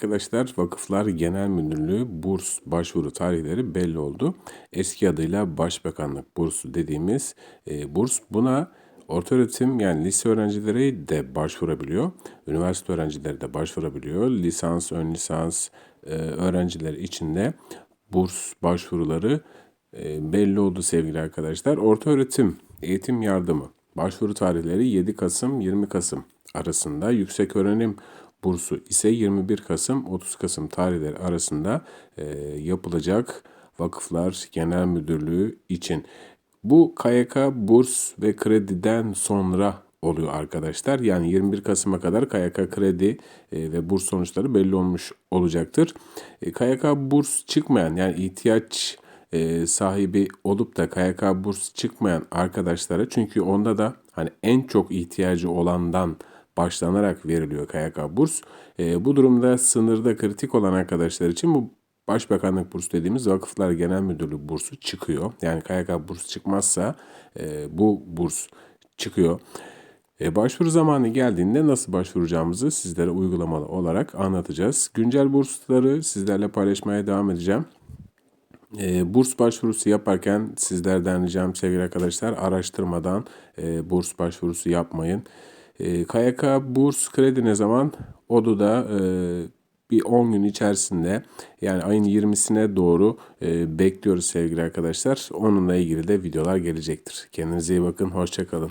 arkadaşlar Vakıflar Genel Müdürlüğü burs başvuru tarihleri belli oldu. Eski adıyla Başbakanlık bursu dediğimiz e, burs buna ortaöğretim yani lise öğrencileri de başvurabiliyor. Üniversite öğrencileri de başvurabiliyor. Lisans, ön lisans e, öğrencileri için de burs başvuruları e, belli oldu sevgili arkadaşlar. Ortaöğretim eğitim yardımı başvuru tarihleri 7 Kasım 20 Kasım arasında. Yüksek öğrenim bursu ise 21 Kasım 30 Kasım tarihleri arasında e, yapılacak Vakıflar Genel Müdürlüğü için. Bu KYK burs ve krediden sonra oluyor arkadaşlar. Yani 21 Kasım'a kadar KYK kredi e, ve burs sonuçları belli olmuş olacaktır. E, KYK burs çıkmayan yani ihtiyaç e, sahibi olup da KYK burs çıkmayan arkadaşlara çünkü onda da hani en çok ihtiyacı olandan başlanarak veriliyor KYK burs. E, bu durumda sınırda kritik olan arkadaşlar için bu Başbakanlık bursu dediğimiz Vakıflar Genel Müdürlüğü bursu çıkıyor. Yani KYK burs çıkmazsa e, bu burs çıkıyor. E, başvuru zamanı geldiğinde nasıl başvuracağımızı sizlere uygulamalı olarak anlatacağız. Güncel bursları sizlerle paylaşmaya devam edeceğim. E, burs başvurusu yaparken sizlerden ricam sevgili arkadaşlar araştırmadan e, burs başvurusu yapmayın. E, KYK burs kredi ne zaman? ODU'da e, bir 10 gün içerisinde yani ayın 20'sine doğru e, bekliyoruz sevgili arkadaşlar. Onunla ilgili de videolar gelecektir. Kendinize iyi bakın. Hoşçakalın.